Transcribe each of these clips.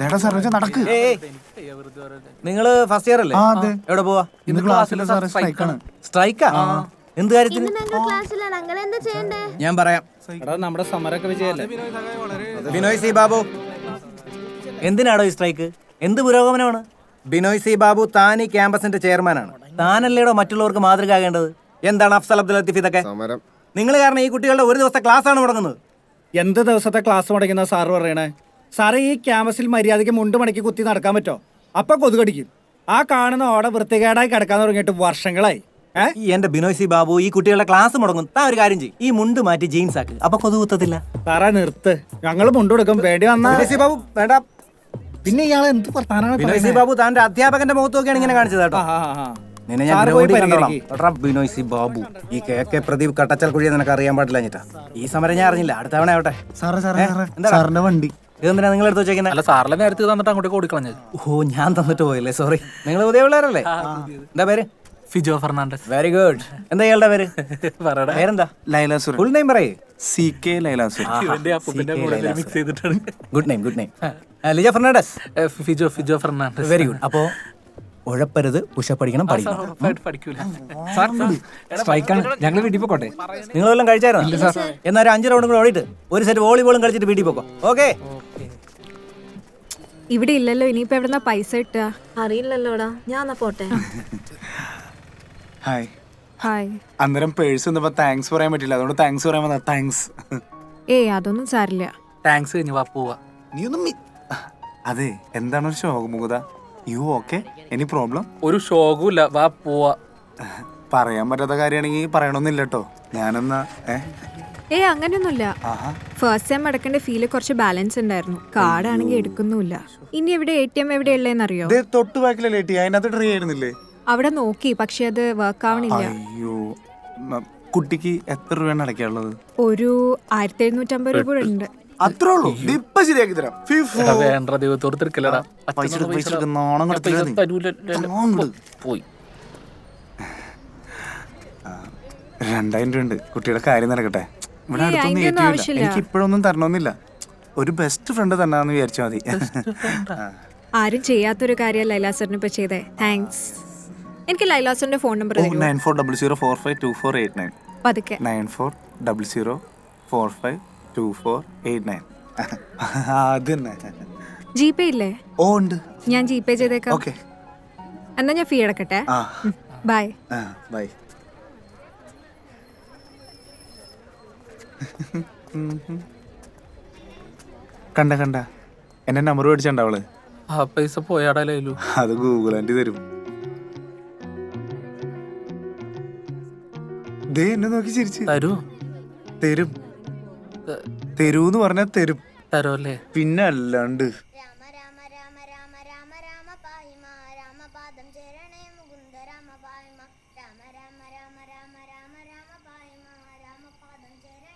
ദേടാ സാറേ വെച്ചാ നടക്ക്. നിങ്ങൾ ഫസ്റ്റ് ഇയർ അല്ലേ? ആ അതെ. എവിടെ പോവാ? ഇന്ന് ക്ലാസ്സിലെ സാറേ സ്ട്രൈക്കാണ് സ്ട്രൈക്കാ എന്ത് കാര്യത്തിന്? ഞങ്ങൾ ക്ലാസ്സിലാണ് അങ്ങനെ എന്താ ചെയ്യണ്ടേ? ഞാൻ പറയാം. നമ്മുടെ സമരമൊക്കെ വിജയല്ലേ? ബിനോയ് സി ബാബു. എന്തിനാടോ ഈ സ്ട്രൈക്ക് എന്ത് പുരോഗമനമാണ്? ബിനോയ് സി ബാബു താൻ ഈ ക്യാമ്പസിന്റെ ചെയർമാനാണ് താനല്ലേടോ മറ്റുള്ളവർക്ക് മാതൃക ആകേണ്ടത്? എന്താണ് അഫ്സൽ അബ്ദുൽ ലത്തീഫ് ഇതൊക്കെ? സമരം. നിങ്ങൾ കാരണം ഈ കുട്ടികളുടെ ഒരു ദിവസത്തെ ക്ലാസ് ആണ് മുടങ്ങുന്നത്. എന്ത് ദിവസത്തെ ക്ലാസ് മുടങ്ങുന്ന സാർ പറയണേ? സാറേ ഈ ക്യാമ്പസിൽ മര്യാദയ്ക്ക് മുണ്ട് മടക്കി കുത്തി നടക്കാൻ പറ്റോ? അപ്പൊ കൊതുകടിക്കും. ആ കാണുന്ന ഓടെ വൃത്തികേടായി കിടക്കാൻ തുടങ്ങിയിട്ട് വർഷങ്ങളായി. ഈ എന്റെ ബിനോയ് സി ബാബു ഈ കുട്ടികളുടെ ക്ലാസ് മുടങ്ങും. താ ഒരു കാര്യം ചെയ്യും. ഈ മുണ്ട് മാറ്റി ജീൻസ് ആക്ക്. അപ്പൊ കൊതു കുത്തത്തില്ല. സാറേ നിർത്ത്. ഞങ്ങൾ മുണ്ട് കൊടുക്കും. വേണ്ടി വന്നാ സി ബാബു വേണ്ട. പിന്നെ ഇയാൾ എന്ത് വർത്താനാണ് ബിനോയ് സി ബാബു താന്റെ അധ്യാപകന്റെ മുഖത്ത് നോക്കിയാണ് ഇങ്ങനെ കാണിച്ചത് കേട്ടോ. നിന്നെ ഞാൻ ഗ്രൗണ്ടിൽ ബിനോയ് സി ബാബു ഈ കെ കെ പ്രദീപ് കട്ടച്ചൽ കുഴിയെ നിനക്ക് അറിയാൻ പാടില്ല ഈ സമരം ഞാൻ അറിഞ്ഞില്ല. അടുത്ത തവണ ആവട്ടെ. സാറേ സാറേ? സാറിന്റെ വണ്ടി. ഇതെന്തിനാ നിങ്ങൾ എടുത്ത് വെച്ചേക്കുന്നത് അല്ല സാറിലെ നേരത്തെ തന്നിട്ട് അങ്ങോട്ട് ഓടിക്കളഞ്ഞത് ഓ ഞാൻ തന്നിട്ട് പോയല്ലേ? സോറി നിങ്ങൾ പുതിയ പിള്ളേരല്ലേ? എന്താ പേര്? ഫിജോ ഫെർണാണ്ടസ്. വെരി ഗുഡ് എന്താ ഇയാളുടെ പേര്? പറയടാ. പേരെന്താ? ലൈലാസുരൻ ഫുൾ നെയിം പറയേ. സി കെ ലൈലാസുർ ഇവന്റെ അപ്പൂപ്പന്റെ കൂടെ മിക്സ് ചെയ്തിട്ടാണ്. Good name good name Lijo Fernandez. Fijo Fijo Fernandez. Very good അപ്പോ ഉഴപ്പരുത് പുഷപ്പ് പഠിക്കണം. പഠിക്കണം. ഞങ്ങൾ വീട്ടിൽ പോട്ടെ നിങ്ങളെല്ലാം കഴിച്ചായിരുന്നു? എന്നാലും അഞ്ച് റൗണ്ടും കൂടെ ഓടിയിട്ട് ഒരു സെറ്റ് വോളിബോളും കളിച്ചിട്ട് വീട്ടിൽ പോക്കോ. ഓക്കെ ഇവിടെ ഇല്ലല്ലോ ഇനിയിപ്പോ എവിടെന്നാ പൈസ കിട്ടുക? അറിയില്ലല്ലോടാ ഞാൻ എന്നാ പോട്ടെ. ഹായ് ഹായ് അന്നേരം പേഴ്സ് വന്നപ്പോ താങ്ക്സ് പറയാൻ പറ്റില്ല അതുകൊണ്ട് താങ്ക്സ് പറയാൻ വന്നാ താങ്ക്സ് ഏയ് അതൊന്നും സാരില്ല. താങ്ക്സ് കഴിഞ്ഞ് വാ പോവാ. നീ ഒന്നും മി- അതെ എന്താണ് ഒരു ശോകമുഖത യു ഓക്കെ എനി പ്രോബ്ലം ഒരു ഷോകും ഇല്ല വാ പോവാ. പറയാൻ പറ്റാത്ത കാര്യമാണെങ്കിൽ പറയണമെന്നില്ല കേട്ടോ ഞാനെന്നാ ഏ? ഏയ് അങ്ങനെയൊന്നുമില്ല. ഫസ്റ്റ് ടൈം അടക്കേണ്ട ഫീൽ കുറച്ച് ബാലൻസ് ഉണ്ടായിരുന്നു. കാർഡാണെങ്കിൽ എടുക്കുന്നുമില്ല. ഇനി എവിടെ എ ടി എം എവിടെ അറിയോ തൊട്ട് ബാക്കിലല്ലേ ടി അതിനകത്ത് ട്രീ ആയിരുന്നില്ലേ? അവിടെ നോക്കി പക്ഷെ അത് വർക്ക് ആവണില്ല. അയ്യോ. കുട്ടിക്ക് എത്ര രൂപയാണ് അടയ്ക്കാനുള്ളത്? ഒരു ആയിരത്തി എഴുന്നൂറ്റമ്പത് രൂപ ഉണ്ട്. അത്രേ ഉള്ളൂ. ഇപ്പൊ ശരിയാക്കി തരാം. വേണ്ട ദൈവത്തോട് തിരക്കില്ലടാ. പോയി. രണ്ടായിരം രൂപ ഉണ്ട്. കുട്ടിയുടെ കാര്യം നടക്കട്ടെ. ഇവിടെ അടുത്തൊന്നും. എനിക്ക് ഇപ്പോഴൊന്നും തരണമെന്നില്ല. ഒരു ബെസ്റ്റ് ഫ്രണ്ട് തന്നാന്ന് വിചാരിച്ചാൽ മതി. ആരും ചെയ്യാത്തൊരു കാര്യം ലൈലാസറിന് ഇപ്പൊ ചെയ്തേ. താങ്ക്സ് എനിക്ക് ലൈലാസറിന്റെ phone number nine four double zero four five two four eight nine പതുക്കെ. Nine four double zero four five two four eight nine അത് ജി പേ ഇല്ലേ? ഓ ഉണ്ട്. ഞാൻ ജി പേ ചെയ്തേക്കാം. ഓക്കെ എന്നാ ഞാൻ ഫീ അടക്കട്ടെ. ബൈ ബൈ കണ്ട കണ്ട. എന്റെ നമ്പർ മേടിച്ചണ്ടാവൾ ആ പൈസ പോയാടാലു അത് ഗൂഗിൾ ആന്റി തരും. ദേ എന്നെ നോക്കി ചിരിച്ച്. തരൂ. തരും. തരൂന്ന് പറഞ്ഞാ തരും. തരോ അല്ലേ? പിന്നെ അല്ലാണ്ട്. രാമ രാമ രാമ രാമ രാമ രാമ പാഹിമ രാമപാദം ചരണേ മുകുന്ദ രാമ പാഹിമ. രാമ രാമ രാമ രാമ രാമ രാമ പാഹിമ രാമപാദം ചരണേ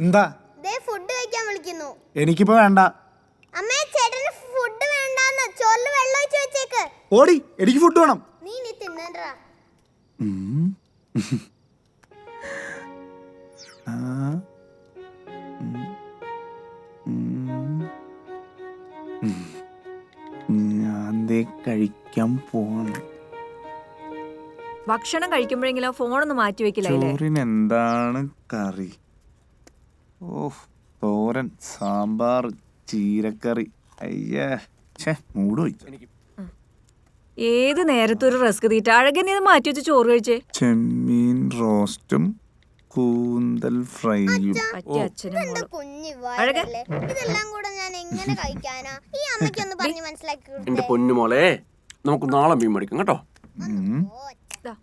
എന്താ? ഫുഡ് കഴിക്കാൻ വിളിക്കുന്നു. എനിക്കിപ്പോ വേണ്ട. അമ്മേ ചേട്ടന് ഫുഡ് വേണ്ടാന്ന്. ചോറിൽ വെള്ളം ഒഴിച്ച് വെച്ചേക്ക്. ഓടി എനിക്ക് ഫുഡ് വേണം. നീ നീ തിന്നണ്ടാ ഭക്ഷണം കഴിക്കുമ്പോഴെങ്കിലും ഫോണൊന്ന് മാറ്റി വെക്കില്ല? ചോറിന് എന്താണ് കറി? ഓഹ് തോരൻ സാമ്പാർ ചീരക്കറി. അയ്യേ ഛേ ഏത് നേരത്തൊരു റസ്ക് തീറ്റ അഴകനെ ഇത് മാറ്റി വെച്ച് ചോറ് കഴിച്ചേ? ചെമ്മീൻ റോസ്റ്റും കൂന്തൽ ഫ്രൈയും. പറ്റിയ അച്ഛനും എന്റെ മോളും. കുഞ്ഞു വയറല്ലേ ഇതെല്ലാം? കൂടെ ഞാൻ എങ്ങനെ കഴിക്കാനാ? ഈ അമ്മയ്ക്കൊന്ന് പറഞ്ഞ് മനസ്സിലാക്കി എന്റെ കൊടുത്തേ. പൊന്നു മോളെ നമുക്ക് നാളെ മീൻ മേടിക്കും കേട്ടോ? ഉം. ഓ, ദാ.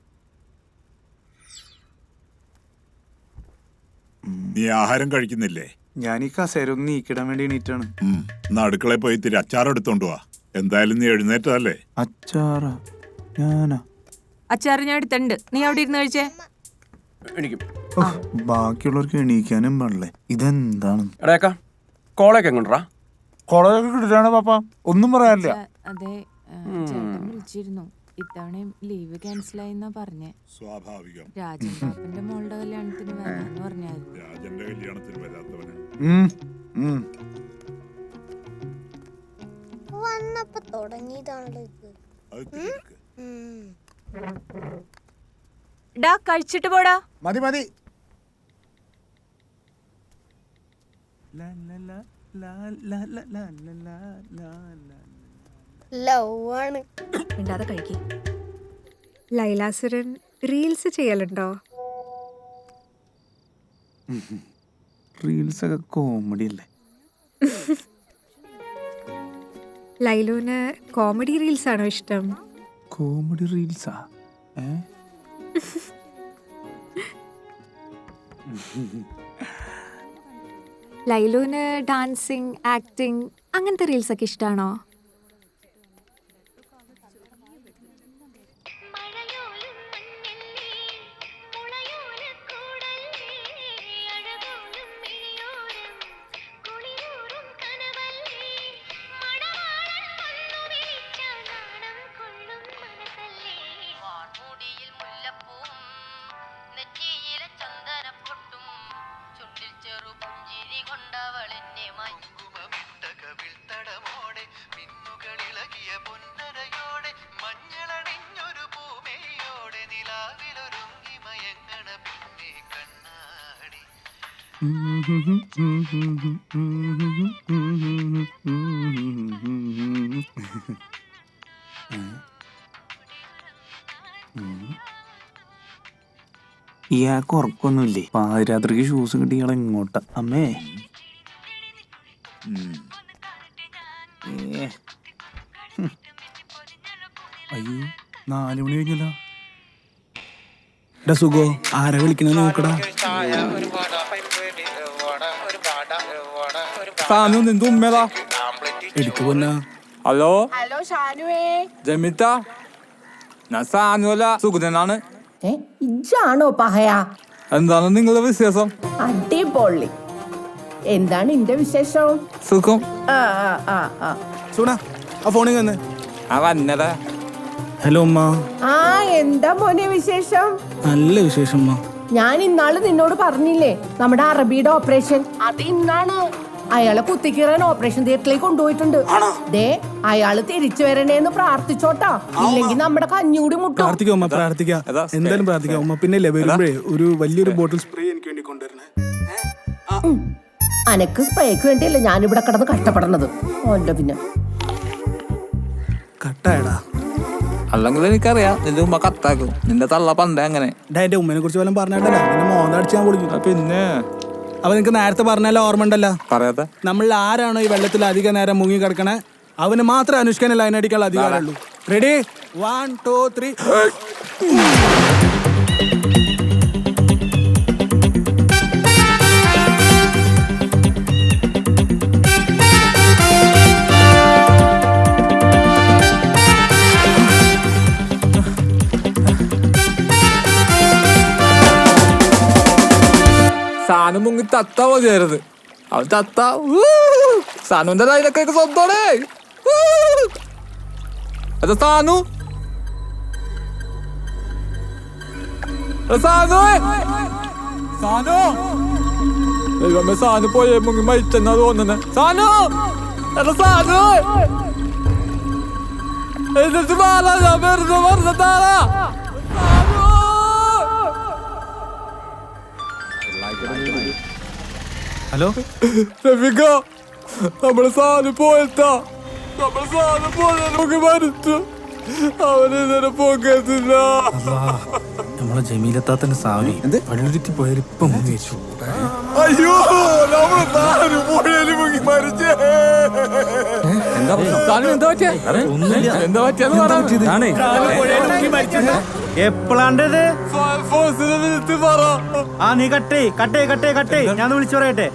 നീ ആഹാരം കഴിക്കുന്നില്ലേ? ഞാൻ ഈ കസേര ഒന്ന് നീക്കിടാൻ വേണ്ടി എണീറ്റാണ്. ഉം. എന്നാ അടുക്കളയിൽ പോയി ഇത്തിരി അച്ചാർ എടുത്തോണ്ട് വാ. എന്തായാലും നീ എഴുന്നേറ്റതല്ലേ? അച്ചാറ? ഞാനാ? അച്ചാറ് ഞാൻ എടുത്തിട്ടുണ്ട്. നീ അവിടെ ഇരുന്ന് കഴിച്ചേ. എനിക്കും ബാക്കിയുള്ളവർക്ക് എണീക്കാനും പാടില്ലേ? ഇതെന്താണ്? എടേക്ക കോളേക്ക് എങ്ങോട്ടാ? കോളേജൊക്കെ കിട്ടിട്ടാണ് പാപ്പ? ഒന്നും പറയാനില്ല. അതെ ചേട്ടൻ വിളിച്ചിരുന്നു. ഇത്തവണയും ലീവ് ക്യാൻസൽ ആയിന്നാ പറഞ്ഞേ സ്വാഭാവികം രാജൻ പാപ്പന്റെ മോളുടെ കല്യാണത്തിന് വരാന്ന് പറഞ്ഞായിരുന്നു രാജന്റെ കല്യാണത്തിന് വരാത്തവന് ഉം, ഉം. വന്നപ്പോ തുടങ്ങിയതാണല്ലോ ഇത് അത് തിരിക്ക്. ഉം. ഡാ കഴിച്ചിട്ട് പോടാ മതി മതി ലവ് ആണ് മിണ്ടാതെ കഴിക്കി. ലൈലാസുരൻ റീൽസ് ചെയ്യലുണ്ടോ? റീൽസ് ഒക്കെ കോമഡി അല്ലേ? ലൈലുവിന് കോമഡി റീൽസ് ആണോ ഇഷ്ടം? കോമഡി റീൽസാ? ലൈലുവിന് ഡാൻസിങ് ആക്ടിങ് അങ്ങനത്തെ റീൽസ് ഒക്കെ ഇഷ്ടമാണോ ഇയാൾക്ക് ഉറക്കൊന്നുമില്ലേ പാതിരാത്രിക്ക് ഷൂസ് കിട്ടി ഇയാൾ എങ്ങോട്ടാ അമ്മേ. അയ്യോ നാല് മണി കഴിഞ്ഞല്ലോ. സുഖോ ആരെ വിളിക്കണ നോക്കടാ. സാനു നിന്റെ ഉമ്മേതാ? എടുക്കു പൊന്നാ. ഹലോ? ഹലോ ഷാനുവേ. ജമിത്ത ഞാൻ സാനു അല്ല സുഗതനാണ് ഏ ഇജാണോ പഹയ? എന്താണ് നിങ്ങളുടെ വിശേഷം? അടിപൊളി. എന്താണ് എന്റെ വിശേഷം? സുഖം. ആ ആ ആ ആ. സൂണ ആ ഫോണിൽ നിന്ന് ആ വന്നതാ. ഹലോ അമ്മ ആ എന്താ മോനെ വിശേഷം? നല്ല വിശേഷം അമ്മ ഞാൻ ഇന്നാൾ നിന്നോട് പറഞ്ഞില്ലേ നമ്മുടെ അറബിയുടെ ഓപ്പറേഷൻ? അത് ഇന്നാണ്. അയാളെ കുത്തിക്കീറാൻ ഓപ്പറേഷൻ തിയേറ്ററിലേക്ക് കൊണ്ടുപോയിട്ടുണ്ട്. ദേ അയാൾ തിരിച്ചു വരണേന്ന് പ്രാർത്ഥിച്ചോട്ടാ. ഇല്ലെങ്കിൽ നമ്മുടെ കഞ്ഞൂടി മുട്ടും. പ്രാർത്ഥിക്കാം ഉമ്മ പ്രാർത്ഥിക്കാം? എന്തായാലും പ്രാർത്ഥിക്കാം. ഉമ്മ പിന്നെ ഇല്ലേ വരുമ്പോഴേ ഒരു വലിയൊരു ബോട്ടിൽ സ്പ്രേ എനിക്ക് വേണ്ടി കൊണ്ടുവരണേ. അനക്ക് സ്പ്രേക്ക് വേണ്ടിയല്ലേ ഞാനിവിടെ കിടന്ന് കഷ്ടപ്പെടണത്. ഓന്റെ പിന്നെ. കട്ടായടാ. അല്ലെങ്കിൽ എനിക്കറിയാം നിന്റെ ഉമ്മ കത്താക്കും. നിന്റെ തള്ള പണ്ടേ അങ്ങനെ ഡാ എന്റെ ഉമ്മനെ കുറിച്ച് വല്ലതും പറഞ്ഞിട്ടല്ല പിന്നെ മോന്ത അടിച്ച് ഞാൻ പൊളിക്കും പിന്നെ? അപ്പൊ നിനക്ക് നേരത്തെ പറഞ്ഞാലോ ഓർമ്മ ഉണ്ടല്ലോ പറയാത്ത നമ്മൾ ആരാണോ ഈ വെള്ളത്തിൽ അധിക നേരം മുങ്ങി കിടക്കണേ? അവന് മാത്രമേ അനുഷ്കനെ ലൈൻ അടിക്കാനുള്ള അധികാരമുള്ളൂ. Ready one two three Sanu മുങ്ങി തത്ത മതിയായിരുന്നു അവൻ തത്ത! സാനുവിന്റെ ലൈനൊക്കെ സ്വന്തോടെ അത് സാനു. സാനു. സാനു. സാനു പോയേ മുങ്ങി മരിച്ചെന്നാ തോന്നുന്നെ. സാനു. എടാ സാനു. എന്നിട്ട് മാറാ വെറുതെ വെറുതെ ഹലോ? രഫിക നമ്മളെ സാധനം പോയത്താ നമ്മളെ സാധു പോയ മരിച്ചു. അവനെ ഇതുവരെ പോകത്തില്ല. നമ്മളെ ജമീലത്താത്തന്റെ പോയാൽ ഇപ്പം അയ്യോ നമ്മളെ മുങ്ങി മരിച്ചേ. എന്താ എന്താ പറ്റിയ എപ്പോഴാണ്ടത് ആ നീ കട്ടേ കട്ടേ കട്ടേ കട്ടേ ഞാൻ വിളിച്ചു പറയട്ടെ?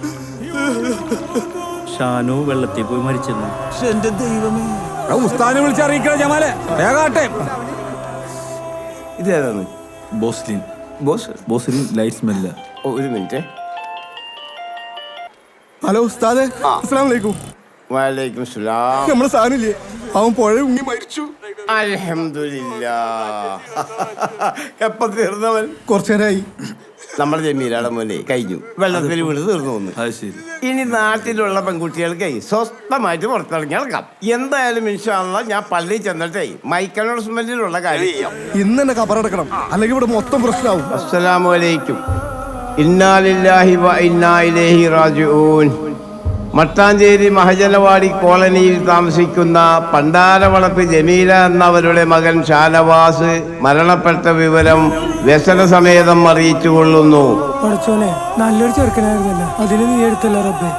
ഷാനു വെള്ളത്തിൽ പോയി മരിച്ചെന്ന്. ഉസ്താനെ വിളിച്ചറിയിക്കണ ജമാലെ. വേഗാട്ടെ ഇതേതാണ്? ബോസ്ലിൻ. ബോസ്? ബോസ്ലിൻ ലൈറ്റ് സ്മെല്ല ഒരു മിനിറ്റ്. ഹലോ ഉസ്താദ്. അസ്സലാം വലൈക്കും സലാം നമ്മളെ സാധനമില്ലേ? അവൻ പുഴ ഉങ്ങി മരിച്ചു. അൽഹംദുലില്ലാ. എപ്പ തീർന്നവൻ? കുറച്ചേരായി നമ്മുടെ ജമീലാടെ മോനെ കഴിഞ്ഞു. വെള്ളത്തിൽ വീണ് തീർന്നു വന്നു അത് ശരി. ഇനി നാട്ടിലുള്ള പെൺകുട്ടികൾക്ക് സ്വസ്ഥമായിട്ട് പുറത്തിറങ്ങി നടക്കാം. എന്തായാലും ഇൻഷാല്ല ഞാൻ പള്ളിയിൽ ചെന്നിട്ടേ മൈക്ക് അനൗൺസ്മെന്റിലുള്ള കാര്യം ചെയ്യാം. ഇന്ന് തന്നെ കബറടക്കണം അല്ലെങ്കിൽ ഇവിടെ മൊത്തം പ്രശ്നമാവും. അസ്സലാമലൈക്കും ഇന്നാലില്ലാഹി വ ഇന്നാ ഇലൈഹി റാജിഊൻ. മട്ടാഞ്ചേരി മഹജനവാടി കോളനിയിൽ താമസിക്കുന്ന പണ്ടാരവളപ്പ് ജമീല എന്നവരുടെ മകൻ ഷാനവാസ് മരണപ്പെട്ട വിവരം വ്യസന സമേതം അറിയിച്ചു കൊള്ളുന്നു നല്ലൊരു ചെറുക്കനായിരുന്നല്ലോ. അതിന് നീ എടുത്തല്ല റബ്ബേ.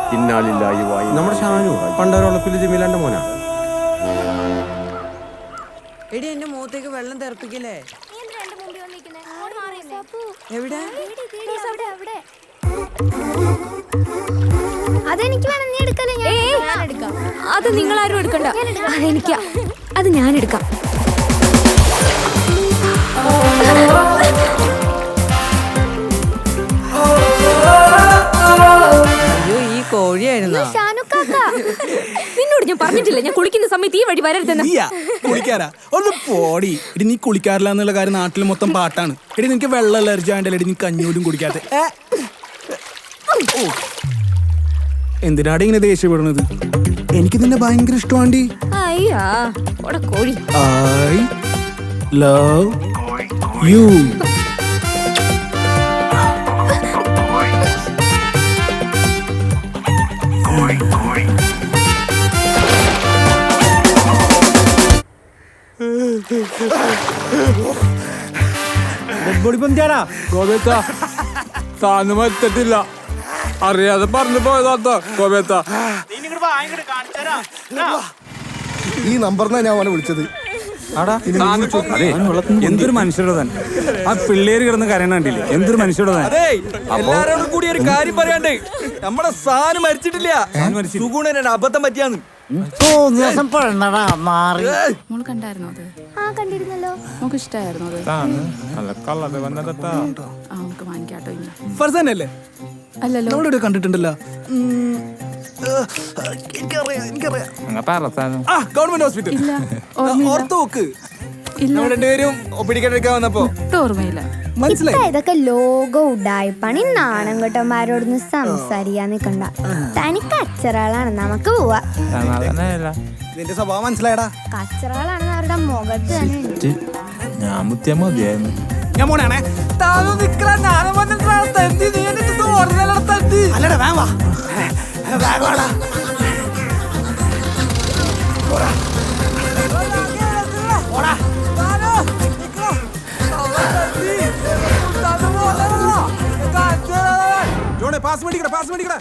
വായി. നമ്മുടെ ഷാനു പണ്ടാരോളപ്പിൽ ജമീലാന്റെ മോനാ. എടി എന്റെ മുഖത്തേക്ക് വെള്ളം തെറപ്പിക്കില്ലേ? എവിടെ? അതെനിക്ക് വേണം നീ എടുക്കല്ലേ ഞാൻ എടുക്കാം അത് നിങ്ങൾ ആരും എടുക്കണ്ട അതെനിക്കാ അത് ഞാൻ എടുക്കാം നിന്നോട് ഞാൻ പറഞ്ഞിട്ടില്ല. ഞാൻ കുളിക്കുന്ന സമയത്ത് ഈ വഴി വരരുതെന്ന്. കുളിക്കാരാ ഒന്ന് പോടി. എടി നീ കുളിക്കാറില്ല എന്നുള്ള കാര്യം നാട്ടിൽ മൊത്തം പാട്ടാണ്. എടി നിനക്ക് വെള്ളം അലർജി ആണ്ടല്ലേ എടി നീ കഞ്ഞൂലും കുടിക്കാതെ ഓ. എന്തിനാടി ഇങ്ങനെ ദേഷ്യപ്പെടുന്നത്? എനിക്ക് നിന്നെ ഭയങ്കര ഇഷ്ടമാണ്ടി. അയ്യാ കോഴി. ഐ ലവ് യു ഗോപേത്ത താന്ന് മറ്റത്തില്ല അറിയാതെ പറഞ്ഞു പോയതാ ഗോപേത്ത ഈ നമ്പറിനാ ഞാൻ അവനെ വിളിച്ചത്. എന്തൊരു മനുഷ്യരുടെ തന്നെ. ആ പിള്ളേര് കിടന്ന് കരയണ കണ്ടില്ലേ? എന്തൊരു മനുഷ്യരുടെ തന്നെ. എല്ലാരോടും കൂടി ഒരു കാര്യം പറയാണ്ടേ. നമ്മുടെ സാധനം മരിച്ചിട്ടില്ല. സുഗുണൻ അബദ്ധം പറ്റിയാന്ന്. മോൾ കണ്ടായിരുന്നോ അത്? ആ കണ്ടിരുന്നല്ലോ. നമുക്ക് ഇഷ്ടമായിരുന്നു അത്? ആ നമുക്ക് വാങ്ങിക്കാട്ടോ ഇനി ഫർസാനല്ലേ? അല്ലല്ലോ. നമ്മളിവിടെ കണ്ടിട്ടുണ്ടല്ലോ? ഉം, ആ, എനിക്കറിയാം എനിക്കറിയാം ആ ഗവൺമെന്റ് ഹോസ്പിറ്റൽ. ഇല്ല ഓർമ്മയില്ല. ഓർത്ത് നോക്ക്. ഇല്ല. നമ്മൾ രണ്ടുപേരും ഒപ്പിടിക്കാൻ വന്നപ്പോ. ഒട്ടും ഓർമ്മയില്ല. മനസ്സിലായി? ഇപ്പൊ ഇതൊക്കെ ലോക ഉഡായിപ്പണി നാണം കെട്ടന്മാരോടൊന്ന് സംസാരിക്കാൻ നിക്കണ്ട. തനിക്ക് അച്ചറാളാണ് നമുക്ക് പോവാ. നിന്റെ സ്വഭാവം മനസ്സിലായടാ. കച്ചറകളാണെന്ന് അവരുടെ മുഖത്ത് തന്നെ. ഉണ്ട്. ഞാൻ മുത്തിയാ മതിയായിരുന്നു. ഞാൻ പോണാണേ അല്ലടാ വേഗം വാ വേഗം വാടാ. ജോണേ പാസ് മേടിക്കട പാസ് മേടിക്കട.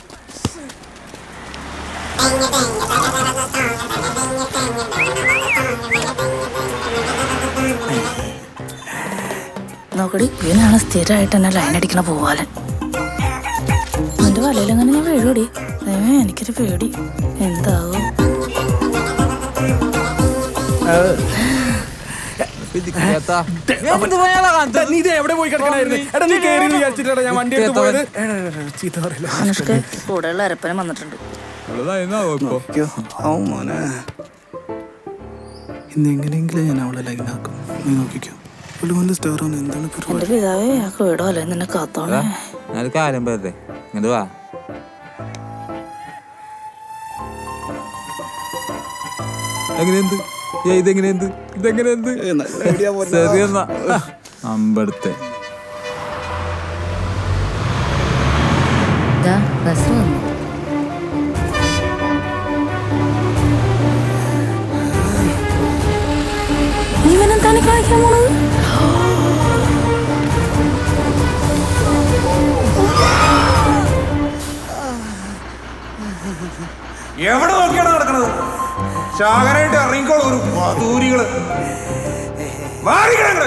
നോക്കടി ഇവനാണ് സ്ഥിരമായിട്ട് തന്നെ ലൈൻ അടിക്കണ പോവാലൻ. വലയിലെങ്ങനെ ഞാൻ പേടി എനിക്കൊരു പേടി. എന്താവും? നീ ഇത് എവിടെ പോയി കിടക്കണായിരുന്നു എടാ നീ കേറി വിചാരിച്ചിട്ടാ ഞാൻ വണ്ടി എടുത്ത് പോയത്. ചീത്ത പറയില്ല? അനുഷ്ക കൂടെയുള്ള അരപ്പനും വന്നിട്ടുണ്ട്. മോനെ. ഇന്ന് എങ്ങനെയെങ്കിലും ഞാൻ അവളെ ലൈനാക്കും നീ നോക്കിക്കോ. പുള്ളിമോന്റെ സ്റ്റാർ ആണ് എന്താണ് എന്റെ പിതാവേ ആ വീടോ അല്ലെ? നിന്നെ കാത്തോളേ കാര്യം പറയട്ടെ? ഇങ്ങോട്ട് വാ. എങ്ങനെയുണ്ട്? ഏയ് ഇതെങ്ങനെയെന്ത് ഇതെങ്ങനെയുണ്ട്? ശരി എന്നാ. അമ്പടുത്തെ. ബസ് ശാഖരായിട്ട് ഇറങ്ങിക്കോളൂ ഒരു മാറിക്കണങ്ങൾ മാറിക്കണ